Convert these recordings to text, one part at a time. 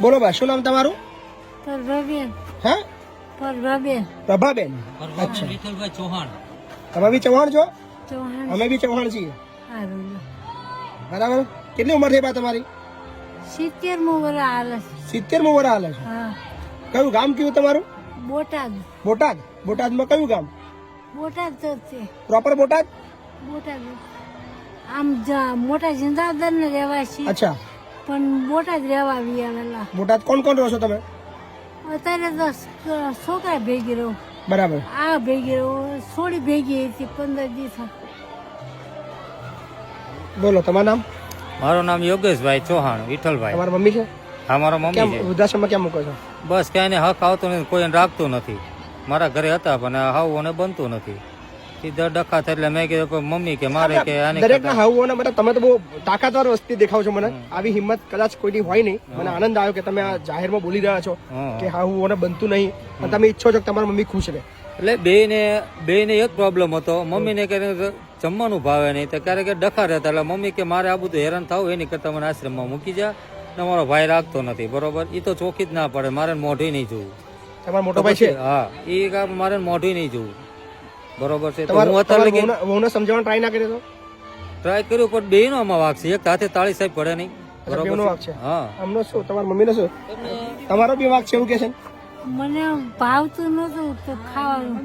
બોલો બા શું નામ તમારું? પરભાબેન. હા? પરભાબેન. પ્રભાબેન. અચ્છા. ચૌહાણ. તમે બી ચૌહાણ છો? ચૌહાણ. અમે બી ચૌહાણ છીએ. બરાબર? કેટલી ઉંમર થઈ બા તમારી? સિત્તેર મો વરા હાલે છે. સિત્તેર મો વર હાલે હા. કયું ગામ કયું તમારું? બોટાદ. બોટાદ. બોટાદમાં કયું ગામ? બોટાદ તો છે. પ્રોપર બોટાદ? બોટાદ. આમ જા- મોટા જિંદાદર ને રહેવાસી. અચ્છા. પણ બોટાદ રહેવા આવી આવેલા બોટાદ કોણ કોણ રહો છો તમે? અત્યારે તો છોકરા ભેગી રહું. બરાબર. આ ભેગી રહું. સોળી ભેગી હતી પંદર દિવસ બોલો તમારું નામ? મારું નામ યોગેશભાઈ ચૌહાણ વિઠ્ઠલભાઈ. તમારા મમ્મી છે? હા મારા મમ્મી છે. વૃદ્ધાશ્રમમાં કેમ મૂકો છો? બસ ક્યાંય હક આવતો નથી કોઈને રાખતું નથી. મારા ઘરે હતા પણ હાવ અને બનતું નથી. સીધા ડખાત એટલે મેં કીધું કે મમ્મી કે મારે કે આને દરેક ના હાવું મતલબ તમે તો બહુ તાકાતવાર વસ્તી દેખાવ છો મને. આવી હિંમત કદાચ કોઈની હોય નહીં. મને આનંદ આવ્યો કે તમે આ જાહેરમાં બોલી રહ્યા છો. કે હાવું બનતું નહીં. પણ તમે ઈચ્છો છો કે તમારી મમ્મી ખુશ રહે. એટલે બે ને બે ને એક પ્રોબ્લેમ હતો મમ્મી ને ક્યારેક જમવાનું ભાવે નહીં. તો ક્યારેક ડખા રહેતા. એટલે મમ્મી કે મારે આ બધું હેરાન થવું એની કરતા મને આશ્રમમાં મૂકી જા. ને મારો ભાઈ રાખતો નથી. બરોબર? એ તો ચોખ્ખી જ ના પડે. મારે મોઢી નહીં જોવું. તમારો મોટો ભાઈ છે? હા. એ મારે મોઢી નહીં જોવું. બરોબર છે તો તમારો હું અત્યારે વહુને- વહુને સમજાવવાનો ટ્રાય ના કર્યો તો? ટ્રાય કર્યું પણ બે નો આમાં વાક છે. એક હાથે તાળી સાહેબ પડે નહીં. બરોબર છે. હા. આમનો શું? તમારા મમ્મીનો શું? તમારો બી વાક છે એવું કે છે? મને ભાવતું નતું તો ખાવાનું.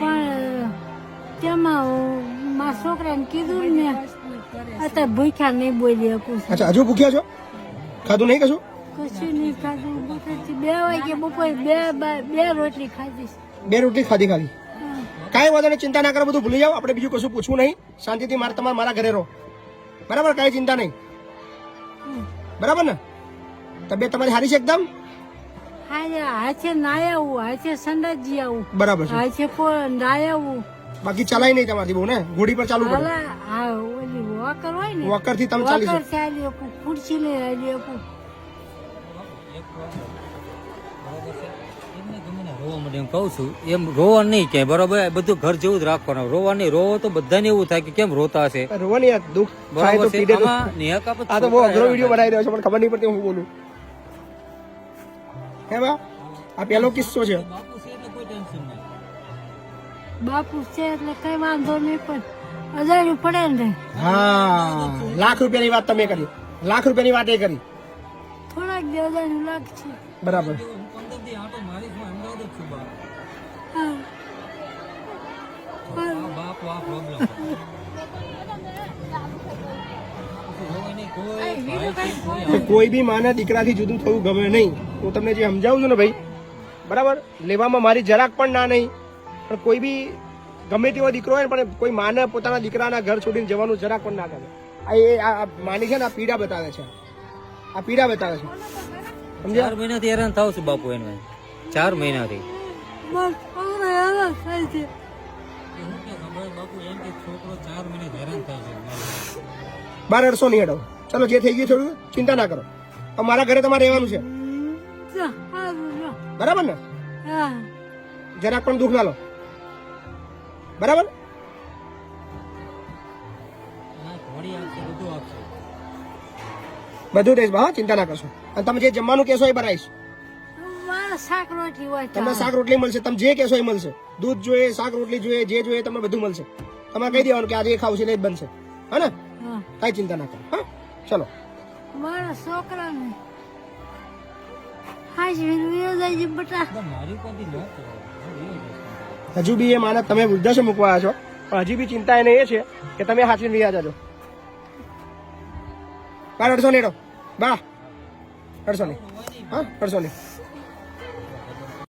પણ તેમાં મારા છોકરાને કીધું ને અત્યારે ભૂખ્યા નહીં બોલી શકું અચ્છા હજુ ભૂખ્યા છો? ખાધું નહીં કશું? કશું નહીં ખાધું. બપોરથી બે વાગે બપોરે બે બે રોટલી ખાધી. બે રોટલી ખાધી ખાધી હા. કાંઈ વાંધો નહીં ચિંતા ના કરો બધું ભૂલી જાઓ. આપણે બીજું કશું પૂછવું નહીં. શાંતિથી મારે તમારે મારા ઘરે રહો. બરાબર? કાંઈ ચિંતા નહીં. બરાબર ને? તબિયત તમારી સારી છે એકદમ? બરાબર છે. નાય આવું બાકી ચલાય નહીં તમારી બહુ ને? ઘોડી પર ચાલુ વોકરથી તમે ચાલી ખુરશી લઈ શકું એમ કહું છું એમ રોવા નહીં ક્યાંય બરોબર? બધું ઘર જેવું જ રાખવાનું. રોવા નહીં રોવો તો બધાને એવું થાય કે કેમ રોતા હશે? રોવાની દુઃખ થાય છે. આમાં નિહક આપણે આ તો બહુ અઘરો છોકરા વીડિયો બનાવી રહ્યો છે મને ખબર નહીં પડતી હું બોલું. હે બા આ પેલો કિસ્સો છે. બાપુ છે એટલે કોઈ ટેન્શન નહીં. બાપુ છે એટલે કઈ વાંધો નહીં પણ હજાર પડે ને હા લાખ રૂપિયાની વાત તમે કરી. લાખ રૂપિયાની વાત એ કરી. થોડાક બે હજાર લાખ છે બરાબર છું કોઈ બી માના દીકરાથી જુદું થવું ગમે નહીં. હું તમને જે સમજાવું છું ને ભાઈ, બરાબર? લેવામાં મારી જરાક પણ ના નહીં. પણ કોઈ બી ગમે તેવો દીકરો હોય ને, પણ કોઈ માને પોતાના દીકરાના ઘર છોડીને જવાનું જરાક પણ ના ગમે. આ એ આ માની છે ને, આ પીડા બતાવે છે. આ પીડા બતાવે છે. સમજ્યા? મહિનાથી હેરાન થાવ છું બાપુ એને. ચાર મહિનાથી બાર અડસો નહીં અડો ચલો જે થઈ ગયું થોડું ચિંતા ના કરો. મારા ઘરે તમારે રહેવાનું છે. બરાબર ને? જરાક પણ દુઃખ ના લો. બરાબર? બધું રહીશ બા ચિંતા ના કરશો. અને તમે જે જમવાનું કહેશો એ બનાવીશ શાક રોટલી હોય તમને શાક રોટલી મળશે. તમે જે કહેશો એ મળશે. દૂધ જોઈએ શાક રોટલી જોઈએ જે જોઈએ તમને બધું મળશે. તમારે કહી દેવાનું કે આજે એ ખાવું છે ને જ બનશે. હા ને? હા. ચિંતા ના કરો. હા? ચલો. મારા છોકરાને હાજ ન બી એ માને તમે વૃદ્ધાશ્રમ મૂકવા છો. પણ હજી બી ચિંતા એને એ છે કે તમે હાચવીને રહ્યા જાજો. બાર અડસો નેડો બા અડસો ને હા અડસો નહીં.